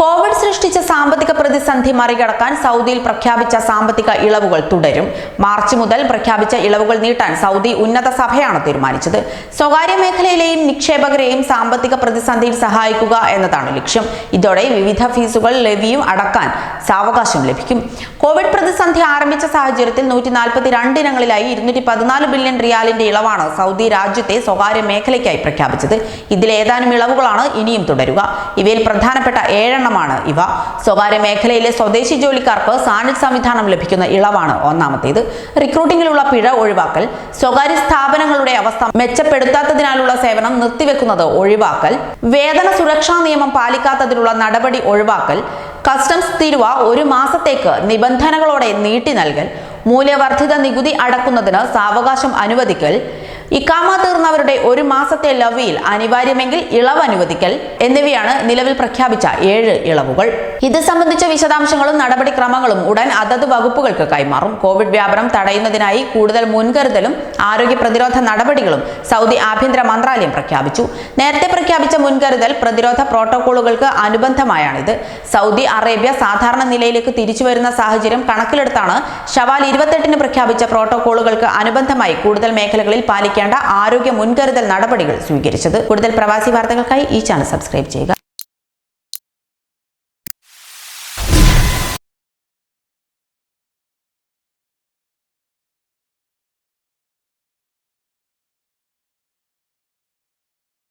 Covid സൃഷ്ടിച്ച സാമ്പത്തിക പ്രതിസന്ധി മറികടക്കാൻ സൗദിയിൽ പ്രഖ്യാപിച്ച സാമ്പത്തിക ഇളവുകൾ തുടരും. മാർച്ച് മുതൽ പ്രഖ്യാപിച്ച ഇളവുകൾ നീട്ടാൻ സൗദി ഉന്നത സഭയാണ് തീരുമാനിച്ചത്. സ്വകാര്യ മേഖലയിലെയും നിക്ഷേപകരെയും സാമ്പത്തിക പ്രതിസന്ധിയിൽ സഹായിക്കുക എന്നതാണ് ലക്ഷ്യം. ഇതോടെ വിവിധ ഫീസുകൾ ലെവിയും അടക്കാൻ സാവകാശം ലഭിക്കും. കോവിഡ് പ്രതിസന്ധി ആരംഭിച്ച സാഹചര്യത്തിൽ നൂറ്റി നാൽപ്പത്തി രണ്ടിനങ്ങളിലായി ഇരുന്നൂറ്റി പതിനാല് ബില്യൺ റിയാലിന്റെ ഇളവാണ് സൗദി രാജ്യത്തെ സ്വകാര്യ മേഖലയ്ക്കായി പ്രഖ്യാപിച്ചത്. ഇതിലേതാനും ഇളവുകളാണ് ഇനിയും തുടരുക. ഇവയിൽ പ്രധാനപ്പെട്ട ഏഴെണ്ണമാണ് ഇവ സ്വകാര്യ മേഖലയിലെ സ്വദേശി ജോലിക്കാർക്ക് സാനിറ്റ് സംവിധാനം ലഭിക്കുന്ന ഇളവാണ് ഒന്നാമത്തേത്. റിക്രൂട്ടിംഗിലുള്ള പിഴ ഒഴിവാക്കൽ സ്വകാര്യ സ്ഥാപനങ്ങളുടെ അവസ്ഥ മെച്ചപ്പെടുത്താത്തതിനാലുള്ള സേവനം നിർത്തിവെക്കുന്നത് ഒഴിവാക്കൽ വേതന സുരക്ഷാ നിയമം പാലിക്കാത്തതിനുള്ള നടപടി ഒഴിവാക്കൽ കസ്റ്റംസ് തീരുവ ഒരു മാസത്തേക്ക് നിബന്ധനകളോടെ നീട്ടി നൽകൽ മൂല്യവർദ്ധിത നികുതി അടക്കുന്നതിന് സാവകാശം അനുവദിക്കൽ ഇക്കാമ തീർന്നവരുടെ ഒരു മാസത്തെ ലവിയിൽ അനിവാര്യമെങ്കിൽ ഇളവ് അനുവദിക്കൽ എന്നിവയാണ് നിലവിൽ പ്രഖ്യാപിച്ച ഏഴ് ഇളവുകൾ. ഇത് സംബന്ധിച്ച വിശദാംശങ്ങളും നടപടിക്രമങ്ങളും ഉടൻ അതത് വകുപ്പുകൾക്ക് കൈമാറും കോവിഡ് വ്യാപനം തടയുന്നതിനായി കൂടുതൽ മുൻകരുതലും ആരോഗ്യ പ്രതിരോധ നടപടികളും സൗദി ആഭ്യന്തര മന്ത്രാലയം പ്രഖ്യാപിച്ചു. നേരത്തെ പ്രഖ്യാപിച്ച മുൻകരുതൽ പ്രതിരോധ പ്രോട്ടോകോളുകൾക്ക് അനുബന്ധമായാണിത്. സൗദി അറേബ്യ സാധാരണ നിലയിലേക്ക് തിരിച്ചു വരുന്ന സാഹചര്യം കണക്കിലെടുത്താണ് ഷവാൽ ഇരുപത്തെട്ടിന് പ്രഖ്യാപിച്ച പ്രോട്ടോകോളുകൾക്ക് അനുബന്ധമായി കൂടുതൽ മേഖലകളിൽ പാലിക്കേണ്ട ആരോഗ്യ മുൻകരുതൽ നടപടികൾ സ്വീകരിച്ചത് കൂടുതൽ പ്രവാസി വാർത്തകൾക്കായി ഈ ചാനൽ സബ്സ്ക്രൈബ് ചെയ്യുക.